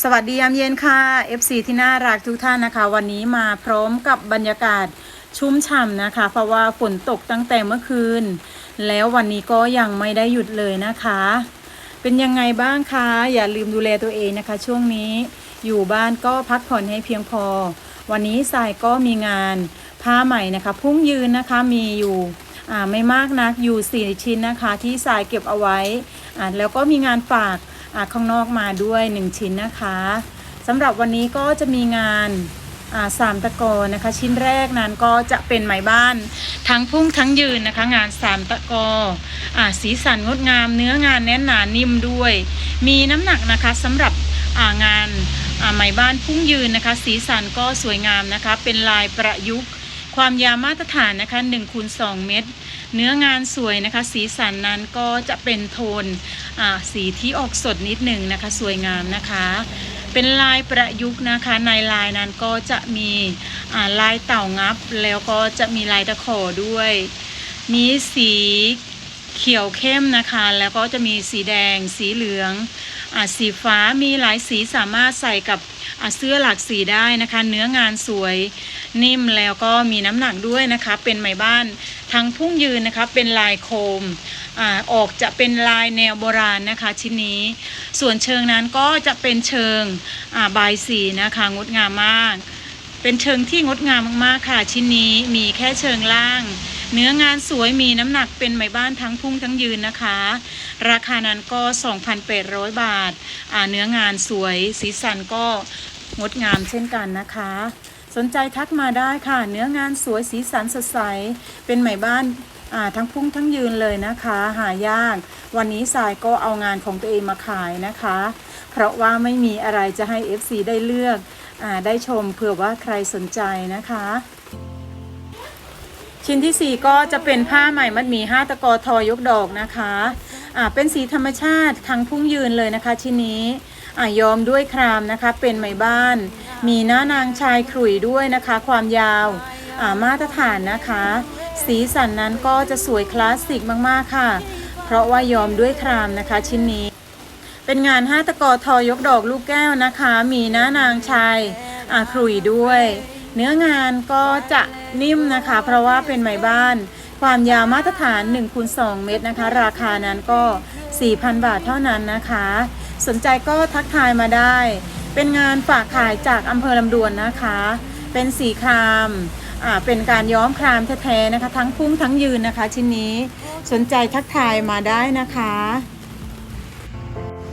สวัสดียามเย็นค่ะ FC ที่น่ารักทุกท่านนะคะ วันนี้มาพร้อมกับบรรยากาศชุ่มฉ่ำนะคะ เพราะว่าฝนตกตั้งแต่เมื่อคืน แล้ววันนี้ก็ยังไม่ได้หยุดเลยนะคะ เป็นยังไงบ้างคะ อย่าลืมดูแลตัวเองนะคะ ช่วงนี้อยู่บ้านก็พักผ่อนให้เพียงพอ วันนี้สายก็มีงานผ้าใหม่นะคะ พุ่งยืนนะคะมีอยู่อ่าไม่มากนักอยู่ 4 ชิ้นนะคะ ที่สายเก็บเอาไว้อ่าแล้วก็มีงานฝาก ข้างนอกมาด้วย 1 ชิ้นนะคะสำหรับวันนี้ก็จะมีงานาสามตะกอนะคะ ชิ้นแรกนั้นก็จะเป็นไหมบ้าน ทั้งพุ่งทั้งยืนนะคะ งานสามตะกออสีสันงดงาม เนื้องานแน่นหนานิ่มด้วย มีน้ำหนักนะคะสำหรับางานาไหมบ้านพุ่งยืนนะคะ สีสันก็สวยงามนะคะ เป็นลายประยุกต์ ความยาวมาตรฐานนะคะ1คูณ2เมตร เนื้องานสวยนะคะ สีสันนั้นก็จะเป็นโทนอ่าสีที่ออกสดนิดหนึ่งนะคะ สวยงามนะคะ เป็นลายประยุกต์นะคะ ในลายนั้นก็จะมีลายเต่างับ แล้วก็จะมีลายตะขอด้วย มีสี เขียวเข้มนะคะ แล้วก็จะมีสีแดง สีเหลืองอสีฟ้ามีหลายสีสามารถใส่กับเสื้อหลากสีได้นะคะ เนื้องานสวยนิ่มแล้วก็มีน้ำหนักด้วยนะคะ เป็นไหมบ้านทั้งพุ่งยืนนะคะ เป็นลายโคมอออกจะเป็นลายแนวโบราณนะคะ ชิ้นนี้ ส่วนเชิงนั้นก็จะเป็นเชิงอ่าบายสีนะคะงดงามมาก เป็นเชิงที่งดงามมากๆค่ะ ชิ้นนี้มีแค่เชิงล่าง เนื้องานสวยมีน้ำหนักเป็นไหมบ้านทั้งพุ่งทั้งยืนนะคะ ราคานั้นก็ 2,800 บาทอ่าเนื้องานสวยสีสันก็งดงามเช่นกันนะคะ สนใจทักมาได้ค่ะ เนื้องานสวยสีสันสดใส เป็นไหมบ้านอ่าทั้งพุ่งทั้งยืนเลยนะคะ หายาก วันนี้สายก็เอางานของตัวเองมาขายนะคะ เพราะว่าไม่มีอะไรจะให้ FC ได้เลือกอาได้ชมเผื่อว่าใครสนใจนะคะ ชิ้นที่ 4 ก็จะเป็นผ้าไหมมัดหมี่5ตะกอทอยกดอกนะคะอ่าเป็นสีธรรมชาติทั้งพุ่งยืนเลยนะคะ ชิ้นนี้อ่ายอมด้วยครามนะคะ เป็นไหมบ้าน มีหน้านางชายขลุ่ยด้วยนะคะ ความยาวอ่ามาตรฐานนะคะ สีสันนั้นก็จะสวยคลาสสิกมากๆค่ะ เพราะว่ายอมด้วยครามนะคะ ชิ้นนี้ เป็นงานห้าตะกอทอยกดอกลูกแก้วนะคะ มีหน้านางชายอ่าขลุ่ยด้วย เนื้องานก็จะนิ่มนะคะ เพราะว่าเป็นไหมบ้าน ความยาวมาตรฐาน1คูณ2เมตรนะคะ ราคานั้นก็ 4,000 บาทเท่านั้นนะคะ สนใจก็ทักทายมาได้ เป็นงานฝากขายจากอำเภอลำดวนนะคะ เป็นสีครามอ่าเป็นการย้อมครามแท้ๆนะคะ ทั้งพุ่งทั้งยืนนะคะ ชิ้นนี้สนใจทักทายมาได้นะคะ